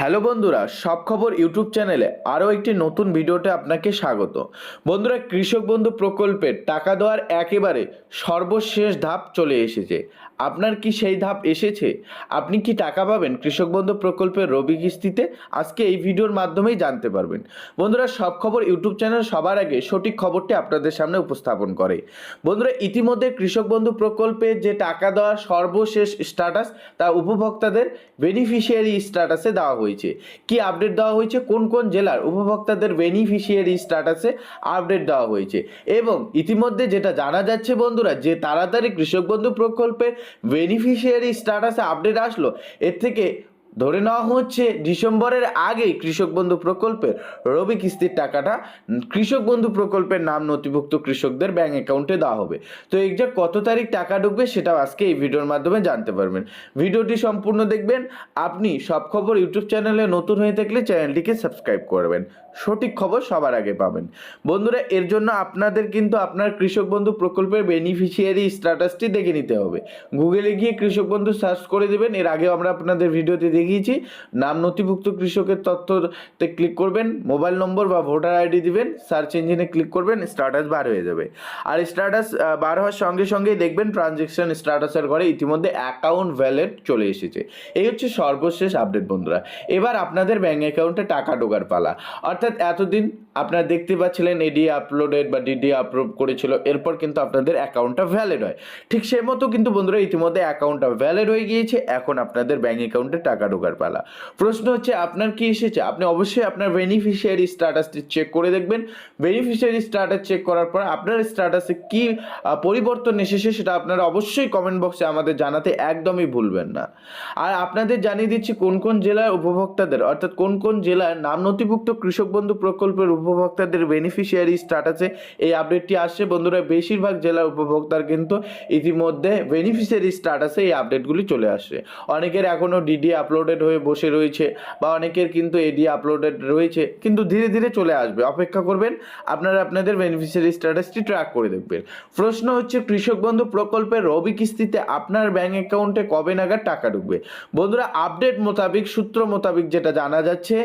Hello বন্ধুরা, সব খবর ইউটিউব চ্যানেলে আরও একটি নতুন ভিডিওতে আপনাকে স্বাগত। বন্ধুরা, কৃষক বন্ধু প্রকল্পের টাকা দেওয়ার একেবারে সর্বশেষ ধাপ চলে এসেছে। আপনার কি সেই ধাপ এসেছে? আপনি কি টাকা পাবেন কৃষক বন্ধু প্রকল্পের রবি কিস্তিতে? আজকে এই ভিডিওর মাধ্যমেই জানতে পারবেন। বন্ধুরা, সব খবর ইউটিউব চ্যানেল সবার আগে সঠিক খবরটি আপনাদের সামনে উপস্থাপন করে। বন্ধুরা, ইতিমধ্যে কৃষক বন্ধু প্রকল্পে যে টাকা দেওয়ার সর্বশেষ স্ট্যাটাস তা উপভোক্তাদের বেনিফিশিয়ারি স্ট্যাটাসে দেওয়া হয়েছে। কি আপডেট দেওয়া হয়েছে? কোন কোন জেলার উপভোক্তাদের বেনিফিশিয়ারি স্ট্যাটাসে আপডেট দেওয়া হয়েছে? এবং ইতিমধ্যে যেটা জানা যাচ্ছে বন্ধুরা, যে তাড়াতাড়ি কৃষক বন্ধু প্রকল্পের বেনিফিশিয়ারি স্ট্যাটাসে আপডেট আসলো, এর থেকে ধরে নেওয়া হচ্ছে ডিসেম্বরের আগেই কৃষক বন্ধু প্রকল্পের রবি কিস্তির টাকাটা কৃষক বন্ধু প্রকল্পের নাম নথিভুক্ত কৃষকদের ব্যাঙ্ক অ্যাকাউন্টে দেওয়া হবে। তো এক্সাক্ট কত তারিখ টাকা ঢুকবে সেটাও আজকে এই ভিডিওর মাধ্যমে জানতে পারবেন। ভিডিওটি সম্পূর্ণ দেখবেন, আপনি সব খবর ইউটিউব চ্যানেলে নতুন হয়ে থাকলে চ্যানেলটিকে সাবস্ক্রাইব করবেন। সঠিক খবর সবার আগে পাবেন। বন্ধুরা, এর জন্য আপনাদের কিন্তু আপনার কৃষক বন্ধু প্রকল্পের বেনিফিশিয়ারি স্ট্যাটাসটি দেখে নিতে হবে। গুগলে গিয়ে কৃষক বন্ধু সার্চ করে দেবেন, এর আগেও আমরা আপনাদের ভিডিওতে দেখিয়েছি। নাম নথিভুক্ত কৃষকের তথ্যতে ক্লিক করবেন মোবাইল নম্বর বা ভোটার আইডি দিবেন সার্চ ইঞ্জিনে ক্লিক করবেন স্ট্যাটাস বার হয়ে যাবে। আর স্ট্যাটাস বার হওয়ার সঙ্গে সঙ্গেই দেখবেন ট্রানজেকশন স্ট্যাটাসের ঘরে ইতিমধ্যে অ্যাকাউন্ট ভ্যালেট চলে এসেছে। এই হচ্ছে সর্বশেষ আপডেট বন্ধুরা। এবার আপনাদের ব্যাঙ্ক অ্যাকাউন্টে টাকা ঢোকার পালা। অর্থাৎ এতদিন আপনারা দেখতে পাচ্ছিলেন এডি আপলোডেড বা ডিডি আপলোড করেছিল, এরপর কিন্তু আপনাদের অ্যাকাউন্টটা ভ্যালিড হয়। ঠিক সেই মতো কিন্তু বন্ধুরা ইতিমধ্যে অ্যাকাউন্টটা ভ্যালিড হয়ে গিয়েছে, এখন আপনাদের ব্যাঙ্ক অ্যাকাউন্টে টাকা ঢোকার পালা। প্রশ্ন হচ্ছে, আপনার কি এসেছে? আপনি অবশ্যই আপনার বেনিফিশিয়ারি স্ট্যাটাসটি চেক করে দেখবেন। বেনিফিশিয়ারি স্ট্যাটাস চেক করার পর আপনার স্ট্যাটাসে কি পরিবর্তন এসেছে সেটা আপনারা অবশ্যই কমেন্ট বক্সে আমাদের জানাতে একদমই ভুলবেন না। আর আপনাদের জানিয়ে দিচ্ছি, কোন কোন জেলার উপভোক্তাদের, অর্থাৎ কোন কোন জেলার নাম নথিভুক্ত কৃষক বন্ধু প্রকল্পের উপভোক্তাদের বেনিফিশিয়ারি স্ট্যাটাসে এই আপডেটটি আসছে। বন্ধুরা, বেশিরভাগ জেলার উপভোক্তার কিন্তু ইতিমধ্যে বেনিফিশিয়ারি স্ট্যাটাসে এই আপডেটগুলি চলে আসছে। অনেকের এখনও ডিডি আপলোডেড হয়ে বসে রয়েছে বা অনেকের কিন্তু এডি আপলোডেড রয়েছে, কিন্তু ধীরে ধীরে চলে আসবে। অপেক্ষা করবেন, আপনারা আপনাদের বেনিফিশিয়ারি স্ট্যাটাসটি ট্র্যাক করে দেখবেন। প্রশ্ন হচ্ছে, কৃষক বন্ধু প্রকল্পের রবি কিস্তিতে আপনার ব্যাঙ্ক অ্যাকাউন্টে কবে নাগাদ টাকা ঢুকবে? বন্ধুরা আপডেট মোতাবেক, সূত্র মোতাবেক যেটা জানা যাচ্ছে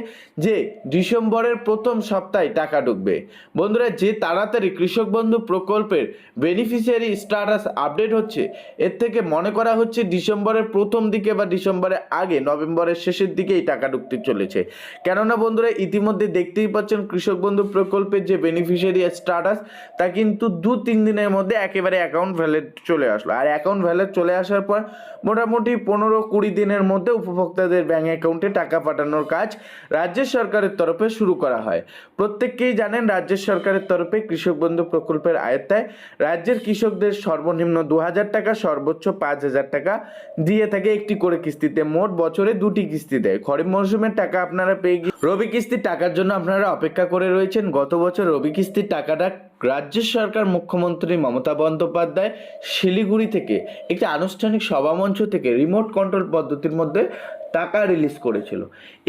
যে ডিসেম্বরের প্রথম সপ্তাহে টাকা ঢুকবে। বন্ধুরা, যে তাড়াতাড়ি কৃষক বন্ধু প্রকল্পের বেনিফিশিয়ারি স্ট্যাটাস আপডেট হচ্ছে, এর থেকে মনে করা হচ্ছে ডিসেম্বরের প্রথম দিকে বা ডিসেম্বরের আগে, নভেম্বরের শেষের দিকে এই টাকা ঢুকতে চলেছে। কেননা বন্ধুরা, ইতিমধ্যে দেখতেই পাচ্ছেন কৃষক বন্ধু প্রকল্পের যে বেনিফিশিয়ারি স্ট্যাটাস তা কিন্তু দু তিন দিনের মধ্যে একেবারে অ্যাকাউন্ট ভ্যালিড চলে আসলো। আর অ্যাকাউন্ট ভ্যালিড চলে আসার পর মোটামুটি পনেরো কুড়ি দিনের মধ্যে উপভোক্তাদের ব্যাংক অ্যাকাউন্টে টাকা পাঠানোর কাজ রাজ্য সরকারের তরফে শুরু করা হয়। প্রত্যেককেই জানেন রাজ্য সরকারের তরফে কৃষক বন্ধু প্রকল্পের আয়ত্তায় রাজ্যের কৃষকদের সর্বনিম্ন দু হাজার টাকা, সর্বোচ্চ পাঁচ হাজার টাকা দিয়ে থাকে একটি করে কিস্তিতে। মোট বছরে দুটি কিস্তি দেয়। খরিফ মৌসুমের টাকা আপনারা পেয়ে গিয়ে রবি কিস্তির টাকার জন্য আপনারা অপেক্ষা করে রয়েছেন। গত বছর রবি কিস্তির টাকাটা রাজ্য সরকার মুখ্যমন্ত্রী মমতা বন্দ্যোপাধ্যায় শিলিগুড়ি থেকে একটি আনুষ্ঠানিক সভামঞ্চ থেকে রিমোট কন্ট্রোল পদ্ধতির মধ্যে টাকা রিলিজ করেছিল।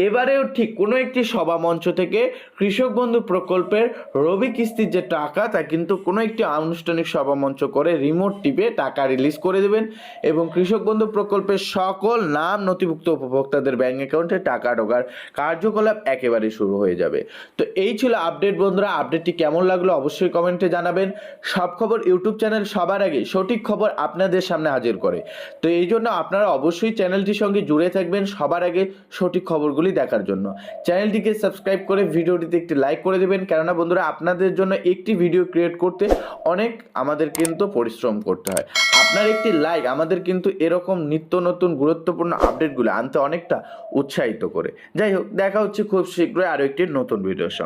এবারেও ঠিক কোনো একটি সভা মঞ্চ থেকে কৃষক বন্ধু প্রকল্পের রবি কিস্তির যে টাকা, তা কিন্তু কোনো একটি আনুষ্ঠানিক সভা মঞ্চ করে রিমোট টিপে টাকা রিলিজ করে দেবেন এবং কৃষক বন্ধু প্রকল্পের সকল নাম নথিভুক্ত উপভোক্তাদের ব্যাঙ্ক অ্যাকাউন্টে টাকা ঢোকার কার্যকলাপ একেবারে শুরু হয়ে যাবে। তো এই ছিল আপডেট বন্ধুরা। আপডেটটি কেমন লাগল অবশ্যই কমেন্টে জানাবেন। সব খবর ইউটিউব চ্যানেল সবার আগে সঠিক খবর আপনাদের সামনে হাজির করে। তো এই জন্য আপনারা অবশ্যই চ্যানেলটির সঙ্গে জুড়ে থাকবেন। সবার আগে সঠিক খবরগুলি দেখার জন্য। চ্যানেলটিকে সাবস্ক্রাইব করে ভিডিওটিতে একটি লাইক করে দেবেন। কেননা বন্ধুরা, আপনাদের জন্য একটি ভিডিও ক্রিয়েট করতে অনেক আমাদের কিন্তু পরিশ্রম করতে হয়। আপনার একটি লাইক আমাদের কিন্তু এরকম নিত্য নতুন গুরুত্বপূর্ণ আপডেটগুলো আনতে অনেকটা উৎসাহিত করে। যাই হোক, দেখা হচ্ছে খুব শীঘ্রই আরও একটি নতুন ভিডিওর সঙ্গে।